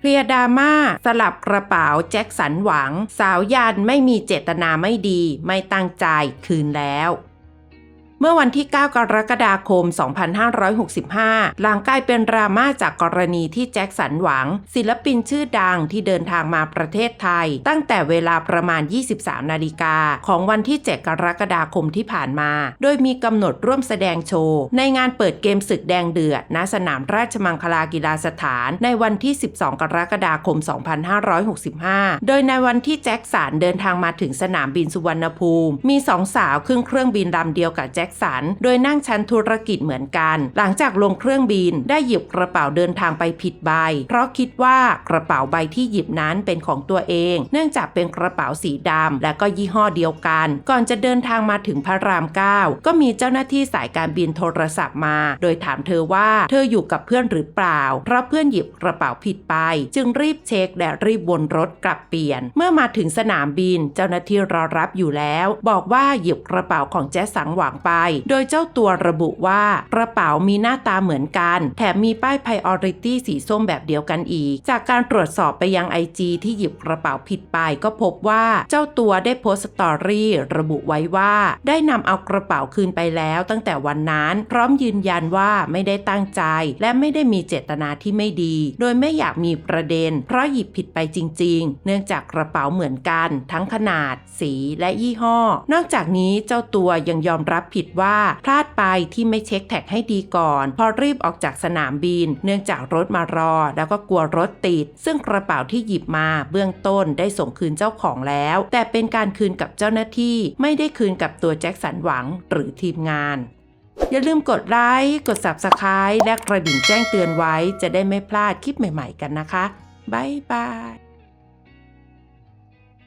เคลียร์ดราม่าสลับกระเป๋าแจ็คสันหวัง สาวยันไม่มีเจตนาไม่ดี ไม่ตั้งใจคืนแล้ว เมื่อวันที่ 9 กรกฎาคม 2565 หลังกลายเป็นดราม่าจากกรณีที่แจ็คสันหวัง ศิลปินชื่อดังที่เดินทางมาประเทศไทย ตั้งแต่เวลาประมาณ 23 นาฬิกาของวันที่ 7 กรกฎาคมที่ผ่านมา โดยมีกำหนดร่วมแสดงโชว์ ในงานเปิดเกมศึกแดงเดือด ณ สนามราชมังคลากีฬาสถานในวันที่ 12 กรกฎาคม 2565 โดยในวันที่แจ็คสันเดินทางมาถึงสนามบินสุวรรณภูมิ มีสองสาวขึ้นเครื่องบินลำเดียวกับแจ็คสัน โดยนั่งชั้นธุรกิจเหมือนกัน หลังจากลงเครื่องบินได้หยิบกระเป๋าเดินทางไปผิดใบ เพราะคิดว่ากระเป๋าใบที่หยิบนั้นเป็นของตัวเอง เนื่องจากเป็นกระเป๋าสีดำและก็ยี่ห้อเดียวกัน ก่อนจะเดินทางมาถึงพระราม9ก็มีเจ้าหน้าที่สายการบินโทรศัพท์มา โดยถามเธอว่าเธออยู่กับเพื่อนหรือเปล่า เพราะเพื่อนหยิบกระเป๋าผิดไป จึงรีบเช็คและรีบวนรถกลับเปลี่ยน เมื่อมาถึงสนามบิน เจ้าหน้าที่รอรับอยู่แล้ว บอกว่าหยิบกระเป๋าของแจ๊สสังหวังไปโดยเจ้าตัวระบุว่ากระเป๋ามีหน้าตาเหมือนกัน แถมมีป้าย Priority สีส้มแบบเดียวกันอีก จากการตรวจสอบไปยัง IG ที่หยิบกระเป๋าผิดไปก็พบว่าเจ้าตัวได้โพสต์สตอรี่ระบุไว้ว่า ได้นำเอากระเป๋าคืนไปแล้วตั้งแต่วันนั้น พร้อมยืนยันว่าไม่ได้ตั้งใจ และไม่ได้มีเจตนาที่ไม่ดี โดยไม่อยากมีประเด็น เพราะหยิบผิดไปจริง ๆ เนื่องจากกระเป๋าเหมือนกัน ทั้งขนาด สีและยี่ห้อ นอกจากนี้เจ้าตัวยังยอมรับผิดว่าพลาดไปที่ไม่เช็คแท็กให้ดีก่อน พอรีบออกจากสนามบิน เนื่องจากรถมารอ แล้วก็กลัวรถติด ซึ่งกระเป๋าที่หยิบมาเบื้องต้นได้ส่งคืนเจ้าของแล้ว แต่เป็นการคืนกับเจ้าหน้าที่ไม่ได้คืนกับตัวแจ็คสันหวังหรือทีมงานอย่าลืมกดไลค์ กด Subscribe และกระดิ่งแจ้งเตือนไว้จะได้ไม่พลาดคลิปใหม่ๆกันนะคะ บ๊ายบาย